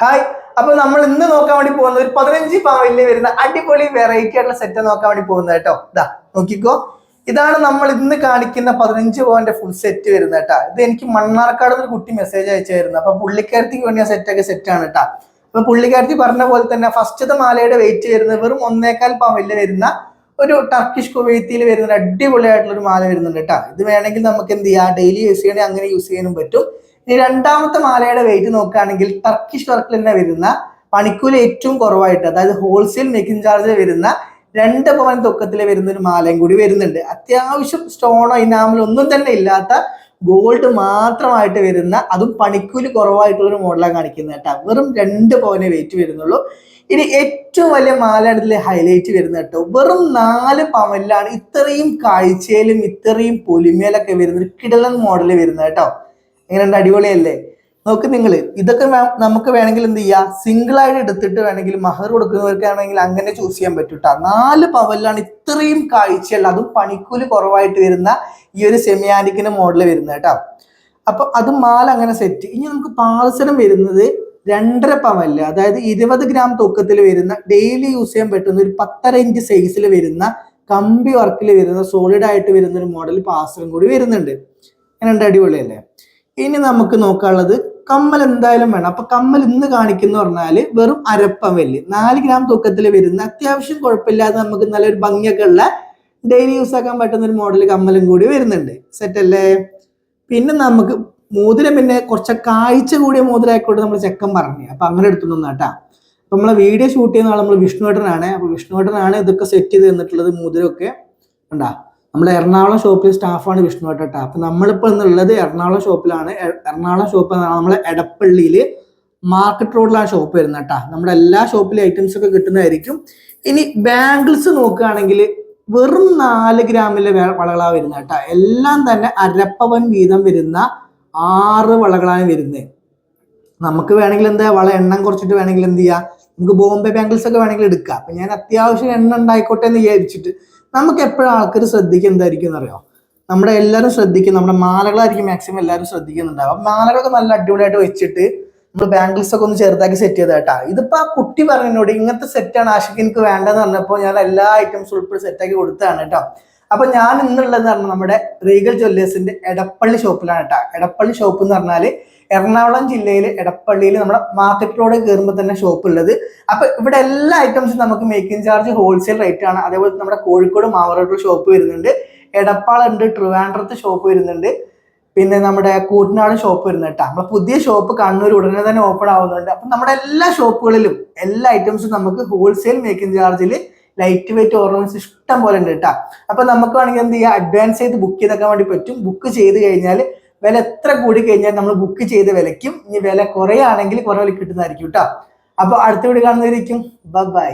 Hi അപ്പൊ നമ്മൾ ഇന്ന് നോക്കാൻ വേണ്ടി പോകുന്നത് ഒരു പതിനഞ്ച് പവനിൽ വരുന്ന അടിപൊളി വെറൈറ്റി ആയിട്ടുള്ള സെറ്റ് നോക്കാൻ വേണ്ടി പോകുന്നത് കേട്ടോ. ഇതാ നോക്കിക്കോ. ഇതാണ് നമ്മൾ ഇന്ന് കാണിക്കുന്ന പതിനഞ്ച് പവന്റെ ഫുൾ സെറ്റ് വരുന്നത് കേട്ടോ. ഇത് എനിക്ക് മണ്ണാർക്കാട് ഒരു കുട്ടി മെസ്സേജ് അയച്ചായിരുന്നു അപ്പൊ പുള്ളിക്കാരത്തിക്ക് വേണ്ടി ആ സെറ്റൊക്കെ സെറ്റ് ആണ് കേട്ടോ. അപ്പൊ പുള്ളിക്കാരത്തി പറഞ്ഞ പോലെ തന്നെ ഫസ്റ്റത്തെ മാലയുടെ വെയിറ്റ് വരുന്നത് വെറും ഒന്നേക്കാൽ പവനിൽ വരുന്ന ഒരു ടർക്കിഷ് കുവൈത്തിയിൽ വരുന്ന അടിപൊളിയായിട്ടുള്ള ഒരു മാല വരുന്നുണ്ട് കേട്ടോ. ഇത് വേണമെങ്കിൽ നമുക്ക് എന്ത് ചെയ്യാം? ഡെയിലി യൂസ് ചെയ്യണേ അങ്ങനെ യൂസ് ചെയ്യാനും പറ്റും. ഇനി രണ്ടാമത്തെ മാലയുടെ വെയിറ്റ് നോക്കുകയാണെങ്കിൽ ടർക്കിഷ് വർക്കിൽ തന്നെ വരുന്ന പണിക്കൂലി ഏറ്റവും കുറവായിട്ട് അതായത് ഹോൾസെയിൽ മേക്കിംഗ് ചാർജ് വരുന്ന രണ്ട് പവൻ തൊക്കത്തിൽ വരുന്ന ഒരു മാലയും കൂടി വരുന്നുണ്ട്. അത്യാവശ്യം സ്റ്റോണോ ഇനാമലോ ഒന്നും തന്നെ ഇല്ലാത്ത ഗോൾഡ് മാത്രമായിട്ട് വരുന്ന അതും പണിക്കൂലി കുറവായിട്ടുള്ള ഒരു മോഡലാണ് കാണിക്കുന്നത് കേട്ടോ. വെറും രണ്ട് പവനെ വെയിറ്റ് വരുന്നുള്ളൂ. ഇനി ഏറ്റവും വലിയ മാലയാണ് ഹൈലൈറ്റ് വരുന്നത് കേട്ടോ. വെറും നാല് പവനിലാണ് ഇത്രയും കാഴ്ചയിലും ഇത്രയും പൊലിമയിലൊക്കെ വരുന്ന ഒരു കിടലൻ മോഡൽ വരുന്നത് കേട്ടോ. എങ്ങനെയുണ്ട് അടിപൊളിയല്ലേ? നോക്ക് നിങ്ങൾ ഇതൊക്കെ നമുക്ക് വേണമെങ്കിൽ എന്ത് ചെയ്യുക സിംഗിൾ ആയിട്ട് എടുത്തിട്ട് വേണമെങ്കിൽ മഹർ കൊടുക്കുന്നവർക്കാണെങ്കിൽ അങ്ങനെ ചൂസ് ചെയ്യാൻ പറ്റും കേട്ടോ നാല് പവലിലാണ് ഇത്രയും കാഴ്ചയുള്ള അതും പണിക്കൂലി കുറവായിട്ട് വരുന്ന ഈ ഒരു സെമിയാനിക്കിന്റെ മോഡൽ വരുന്നത് കേട്ടോ. അപ്പൊ അത് മാല അങ്ങനെ സെറ്റ് ഇനി നമുക്ക് പാദസരം വരുന്നത് രണ്ടര പവനിൽ അതായത് ഇരുപത് ഗ്രാം തൂക്കത്തിൽ വരുന്ന ഡെയിലി യൂസ് ചെയ്യാൻ പറ്റുന്ന ഒരു പത്തര ഇഞ്ച് സൈസിൽ വരുന്ന കമ്പി വർക്കിൽ വരുന്ന സോളിഡ് ആയിട്ട് വരുന്ന ഒരു മോഡൽ പാസറും കൂടി വരുന്നുണ്ട്. അങ്ങനെ അടിപൊളിയല്ലേ? ഇനി നമുക്ക് നോക്കാനുള്ളത് കമ്മൽ എന്തായാലും വേണം. അപ്പൊ കമ്മൽ ഇന്ന് കാണിക്കുന്ന പറഞ്ഞാൽ വെറും അരപ്പവൽ നാല് ഗ്രാം തൂക്കത്തിൽ വരുന്ന അത്യാവശ്യം കുഴപ്പമില്ലാതെ നമുക്ക് നല്ലൊരു ഭംഗിയൊക്കെ ഉള്ള ഡെയിലി യൂസ് ആക്കാൻ പറ്റുന്ന ഒരു മോഡൽ കമ്മലും കൂടി വരുന്നുണ്ട്. സെറ്റ് അല്ലേ? പിന്നെ നമുക്ക് മോതിരം പിന്നെ കുറച്ച് കാഴ്ച കൂടിയ മോതിരമായിക്കോട്ടെ നമ്മൾ ചെക്കൻ പറഞ്ഞു. അപ്പൊ അങ്ങനെ എടുത്തൊന്നും കേട്ടാ അപ്പൊ നമ്മളെ വീഡിയോ ഷൂട്ട് ചെയ്യുന്ന ആൾ നമ്മൾ വിഷ്ണുവേട്ടനാണ്. അപ്പൊ വിഷ്ണുവേട്ടനാണ് ഇതൊക്കെ സെറ്റ് ചെയ്ത് തന്നിട്ടുള്ളത് മോതിരമൊക്കെ. ഉണ്ടാ നമ്മുടെ എറണാകുളം ഷോപ്പിൽ സ്റ്റാഫാണ് വിഷ്ണുവേട്ട ഏട്ടാ അപ്പൊ നമ്മളിപ്പോൾ എന്നുള്ളത് എറണാകുളം ഷോപ്പിലാണ്. എറണാകുളം ഷോപ്പ് നമ്മളെ എടപ്പള്ളിയിൽ മാർക്കറ്റ് റോഡിലാണ് ഷോപ്പ് വരുന്നത് കേട്ടോ നമ്മുടെ എല്ലാ ഷോപ്പിലെ ഐറ്റംസ് ഒക്കെ കിട്ടുന്നതായിരിക്കും. ഇനി ബാംഗിൾസ് നോക്കുകയാണെങ്കിൽ വെറും നാല് ഗ്രാമിലെ വളകളാണ് വരുന്നത് കേട്ടോ എല്ലാം തന്നെ അരപ്പവൻ വീതം വരുന്ന ആറ് വളകളാണ് വരുന്നത്. നമുക്ക് വേണമെങ്കിൽ എന്താ വള എണ്ണം കുറച്ചിട്ട് വേണമെങ്കിൽ എന്ത് ചെയ്യാം? നമുക്ക് ബോംബെ ബാംഗിൾസ് ഒക്കെ വേണമെങ്കിൽ എടുക്കാം. അപ്പൊ ഞാൻ അത്യാവശ്യം എണ്ണ ഉണ്ടായിക്കോട്ടെ എന്ന് വിചാരിച്ചിട്ട് നമുക്ക് എപ്പോഴും ആൾക്കാർ ശ്രദ്ധിക്കുക എന്തായിരിക്കും എന്നറിയോ നമ്മുടെ എല്ലാവരും ശ്രദ്ധിക്കും നമ്മുടെ മാലകളായിരിക്കും മാക്സിമം എല്ലാവരും ശ്രദ്ധിക്കുന്നുണ്ടാവും മാലകളൊക്കെ നല്ല അടിപൊളിയായിട്ട് വെച്ചിട്ട് നമ്മൾ ബാംഗിൾസ് ഒക്കെ ഒന്ന് ചെറുതാക്കി സെറ്റ് ചെയ്ത കേട്ടാ ഇതിപ്പോ ആ കുട്ടി പറഞ്ഞതിനോട് ഇങ്ങനത്തെ സെറ്റാണ് ആഷിക്ക് എനിക്ക് വേണ്ടെന്ന് പറഞ്ഞപ്പോൾ ഞാൻ എല്ലാ ഐറ്റംസും ഉൾപ്പെടെ സെറ്റാക്കി കൊടുത്തതാണ് കേട്ടോ. അപ്പൊ ഞാൻ ഇന്നുള്ളതെന്ന് പറഞ്ഞാൽ നമ്മുടെ റീഗൽ ജ്വല്ലേഴ്സിന്റെ എടപ്പള്ളി ഷോപ്പിലാണ് കേട്ടോ. എടപ്പള്ളി ഷോപ്പ് എന്ന് പറഞ്ഞാൽ എറണാകുളം ജില്ലയിൽ എടപ്പള്ളിയിൽ നമ്മുടെ മാർക്കറ്റ് റോഡ് കയറുമ്പോൾ തന്നെ ഷോപ്പ് ഉള്ളത്. അപ്പൊ ഇവിടെ എല്ലാ ഐറ്റംസും നമുക്ക് മേക്കിംഗ് ചാർജ് ഹോൾസെയിൽ റേറ്റ് ആണ്. അതേപോലെ നമ്മുടെ കോഴിക്കോട് മാവറോഡ് ഷോപ്പ് വരുന്നുണ്ട്. എടപ്പാളുണ്ട് ട്രിവാൻഡ്രത്ത് ഷോപ്പ് വരുന്നുണ്ട്. പിന്നെ നമ്മുടെ കൂട്ടനാട് ഷോപ്പ് വരുന്നുണ്ട് കേട്ടോ. നമ്മളെ പുതിയ ഷോപ്പ് കണ്ണൂർ ഉടനെ തന്നെ ഓപ്പൺ ആവുന്നുണ്ട്. അപ്പൊ നമ്മുടെ എല്ലാ ഷോപ്പുകളിലും എല്ലാ ഐറ്റംസും നമുക്ക് ഹോൾസെയിൽ മേക്കിംഗ് ചാർജിൽ ലൈറ്റ് വെയിറ്റ് ഓർണമെന്റ്സ് ഇഷ്ടം പോലെ ഉണ്ട് കേട്ടോ അപ്പൊ നമുക്ക് വേണമെങ്കിൽ എന്ത് ചെയ്യാം? അഡ്വാൻസ് ചെയ്ത് ബുക്ക് ചെയ്തൊക്കെ വേണ്ടി പറ്റും. ബുക്ക് ചെയ്ത് കഴിഞ്ഞാൽ വില എത്ര കൂടി കഴിഞ്ഞാൽ നമ്മൾ ബുക്ക് ചെയ്ത വിലയ്ക്കും ഇനി വില കുറയാണെങ്കിൽ കുറെ വില കിട്ടുന്നതായിരിക്കും കേട്ടോ അപ്പൊ അടുത്ത വീട് കാണുന്നതായിരിക്കും ബൈ